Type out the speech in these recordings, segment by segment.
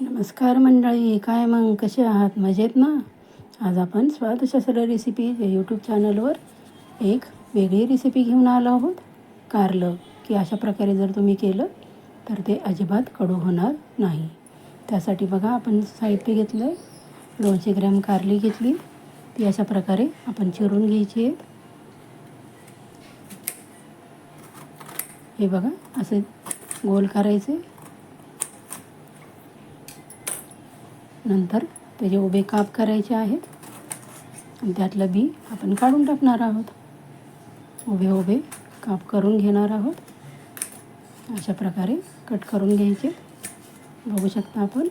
नमस्कार मंडळी काय मग? कसे आहात? मजेत ना? आज आपण स्वादशास्त्र रेसिपी यूट्यूब चॅनलवर एक वेगळी रेसिपी घेऊन आलो आहोत. कारलं की अशा प्रकारे जर तुम्ही केलं तर ते अजिबात कडू होणार नाही. त्यासाठी बघा आपण साहित्य घेतलं आहे दोनशे ग्रॅम कारली घेतली. ती अशा प्रकारे आपण चिरून घ्यायची आहेत. हे बघा असे गोल करायचे. नंतर त्याचे उभे काप करायचे आहेत आणि त्यातलं बी आपण काढून टाकणार आहोत. उभे उभे काप करून घेणार आहोत. अशा प्रकारे कट करून घ्यायचे. बघू शकता आपण.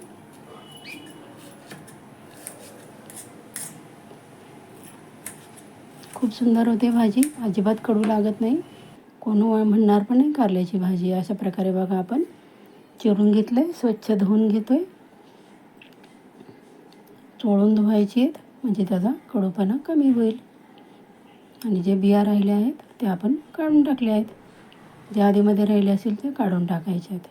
खूप सुंदर होते भाजी. अजिबात कडू लागत नाही. कोण म्हणणार पण नाही कारल्याची भाजी. अशा प्रकारे बघा आपण चिरून घेतलं आहे स्वच्छ धुवून घेतो आहे चोळून धुवायची आहेत. म्हणजे त्याचा कडूपणा कमी होईल. आणि जे बिया राहिले आहेत ते आपण काढून टाकले आहेत. जे आधीमध्ये राहिले असेल ते काढून टाकायचे आहेत.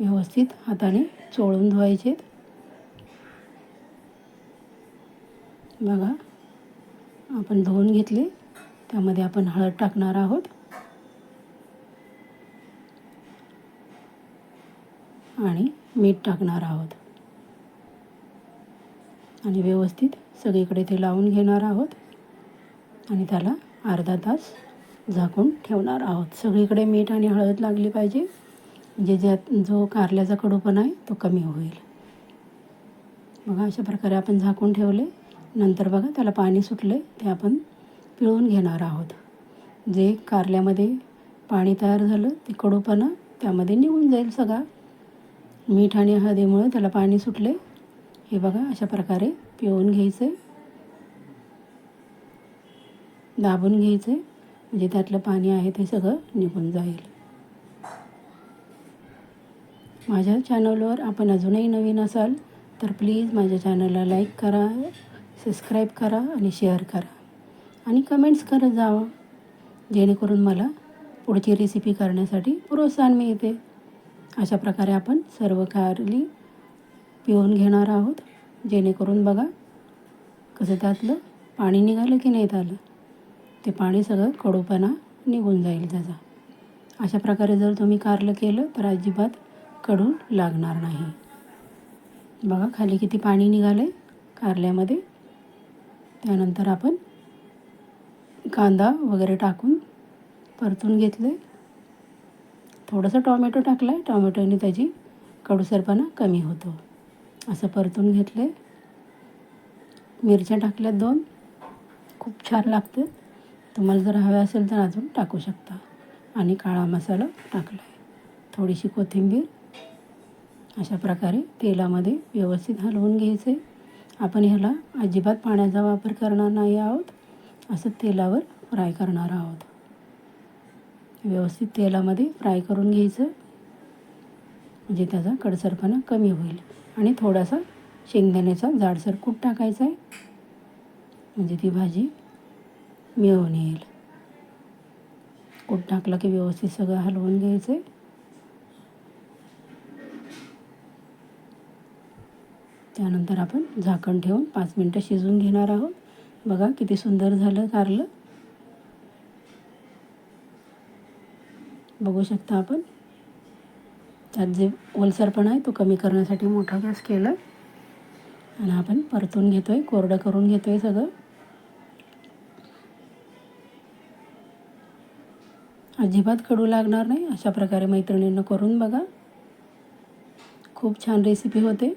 व्यवस्थित हाताने चोळून धुवायचे आहेत. बघा आपण धुवून घेतले. त्यामध्ये आपण हळद टाकणार आहोत. आणि मीठ टाकणार आहोत. आणि व्यवस्थित सगळीकडे ते लावून घेणार आहोत. आणि त्याला अर्धा तास झाकून ठेवणार आहोत. सगळीकडे मीठ आणि हळद लागली पाहिजे. म्हणजे ज्यात जो कारल्याचा कडूपणा आहे तो कमी होईल. बघा अशा प्रकारे आपण झाकून ठेवले. नंतर बघा त्याला पाणी सुटले ते आपण पिळून घेणार आहोत. जे कारल्यामध्ये पाणी तयार झालं ते कडूपणा त्यामध्ये निघून जाईल सगळा. मीठ आणि हळदीमुळे त्याला पाणी सुटले. हे बघा अशा प्रकारे पिळून घ्यायचे. दाबून घ्यायचे. म्हणजे त्यातलं पाणी आहे ते सगळं निघून जाईल. माझ्या चॅनलवर आपण अजूनही नवीन असाल तर प्लीज माझ्या चॅनलला लाईक करा सबस्क्राईब करा आणि शेअर करा. आणि कमेंट्स करत जावा जेणेकरून मला पुढची रेसिपी करण्यासाठी प्रोत्साहन मिळते. अशा प्रकारे आपण सर्व कारली पिळून घेणार आहोत. जेणेकरून बघा कसं त्यातलं पाणी निघालं की नाही आलं ते पाणी सगळं कडूपणा निघून जाईल त्याचा. अशा प्रकारे जर तुम्ही कारलं केलं तर अजिबात कडून लागणार नाही. बघा खाली किती पाणी निघालं आहे कारल्यामध्ये. त्यानंतर आपण कांदा वगैरे टाकून परतून घेतले थोडंसं टॉमॅटो टाकला आहे टॉमॅटोने त्याची कडूसरपणा कमी होतो. असं परतून घेतले मिरच्या टाकल्यात दोन. खूप छान लागते. तुम्हाला जर हवे असेल तर अजून टाकू शकता. आणि काळा मसाला टाकला आहे थोडीशी कोथिंबीर. अशा प्रकारे तेलामध्ये व्यवस्थित हलवून घ्यायचे. आपण ह्याला अजिबात पाण्याचा वापर करणार नाही आहोत. असं तेलावर फ्राय करणार आहोत. व्यवस्थित तेलामध्ये फ्राय करून घ्यायचं. म्हणजे त्याचा कडसरपणा कमी होईल. आणि थोडासा शेंगदाण्याचा जाडसर कूट टाकायचा आहे. म्हणजे ती भाजी मिळवून येईल. कूट टाकलं की व्यवस्थित सगळं हलवून घ्यायचं आहे. त्यानंतर आपण झाकण ठेवून पाच मिनटं शिजवून घेणार आहोत. बघा किती सुंदर झालं कारलं बघू शकता आपण. त्यात जे ओलसरपणा आहे तो कमी करण्यासाठी मोठा गॅस केला आणि आपण परतून घेतो आहे कोरडं करून घेतो आहे सगळं. अजिबात कडू लागणार नाही अशा प्रकारे मैत्रिणींना करून बघा. खूप छान रेसिपी होते.